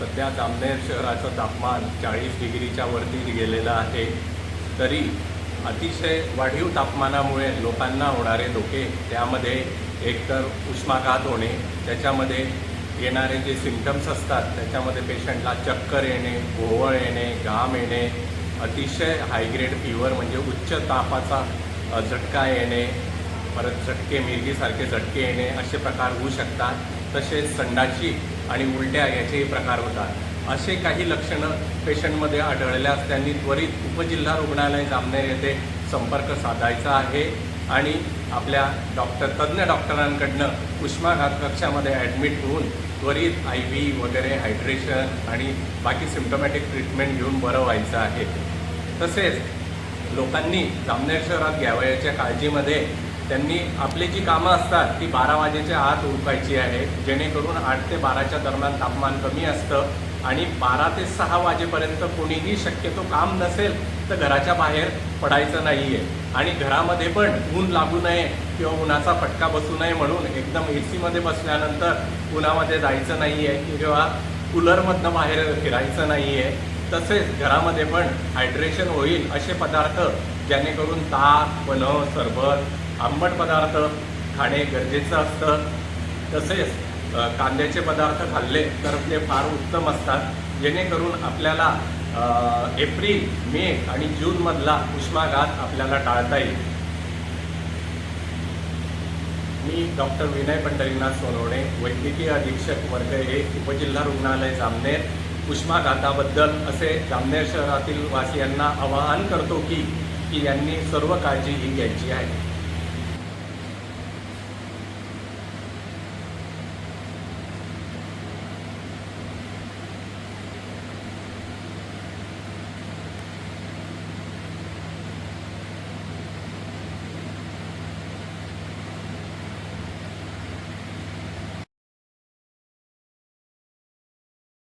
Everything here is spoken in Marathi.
सध्या जामनेर शहराचं तापमान चाळीस डिग्रीच्या वरती गेलेलं आहे. तरी अतिशय वाढीव तापमानामुळे लोकांना होणारे धोके त्यामध्ये एकतर उष्माघात होणे त्याच्यामध्ये येणारे जे सिमटम्स असतात त्याच्यामध्ये पेशंटला चक्कर येणे घोवळ येणे घाम येणे अतिशय हायग्रेड फिवर म्हणजे उच्च तापाचा झटका येणे परत झटके मिरगीसारखे झटके येणे असे प्रकार होऊ शकतात. तसेच संडाची आणि उलट्या याचेही प्रकार होतात. असे काही लक्षणं पेशंटमध्ये आढळल्यास त्यांनी त्वरित उपजिल्हा रुग्णालय जामनेर येथे संपर्क साधायचा आहे आणि आपल्या डॉक्टर तज्ज्ञ डॉक्टरांकडनं उष्माघात कक्षामध्ये ॲडमिट होऊन त्वरित आय व्ही वगैरे हायड्रेशन आणि बाकी सिम्टोमॅटिक ट्रीटमेंट घेऊन बरं व्हायचं आहे. तसेच लोकांनी जामनेर शहरात घ्यावयाच्या काळजीमध्ये त्यांनी आपली जी कामं असतात ती बारा वाजेच्या आत उरकायची आहे जेणेकरून आठ ते बाराच्या दरम्यान तापमान कमी असतं आणि बारा ते सहा वाजेपर्यंत कोणीही शक्यतो काम नसेल तर घराच्या बाहेर पडायचं नाही आहे आणि घरामध्ये पण ऊन लागू नये किंवा उन्हाचा फटका बसू नये म्हणून एकदम ए सीमध्ये बसल्यानंतर उन्हामध्ये जायचं नाही आहे किंवा कूलरमधनं बाहेर फिरायचं नाही आहे तसेच घरामध्ये पण हायड्रेशन होईल असे पदार्थ जेणेकरून ताक पन्ह सरबत आंबट पदार्थ खाणे गरजेचं असतं. तसेच कांद्याचे पदार्थ खाल्ले तर ते फार उत्तम असतात. जेणेकरून आपल्याला एप्रिल मे आणि जूनमधला उष्माघात आपल्याला टाळता येईल. मी डॉक्टर विनय पंढरीनाथ सोनवणे वैद्यकीय अधीक्षक वर्ग एक उपजिल्हा रुग्णालय जामनेर उष्माघाताबद्दल असे जामनेर शहरातील वासियांना आवाहन करतो की की यांनी सर्व काळजी ही घ्यायची आहे.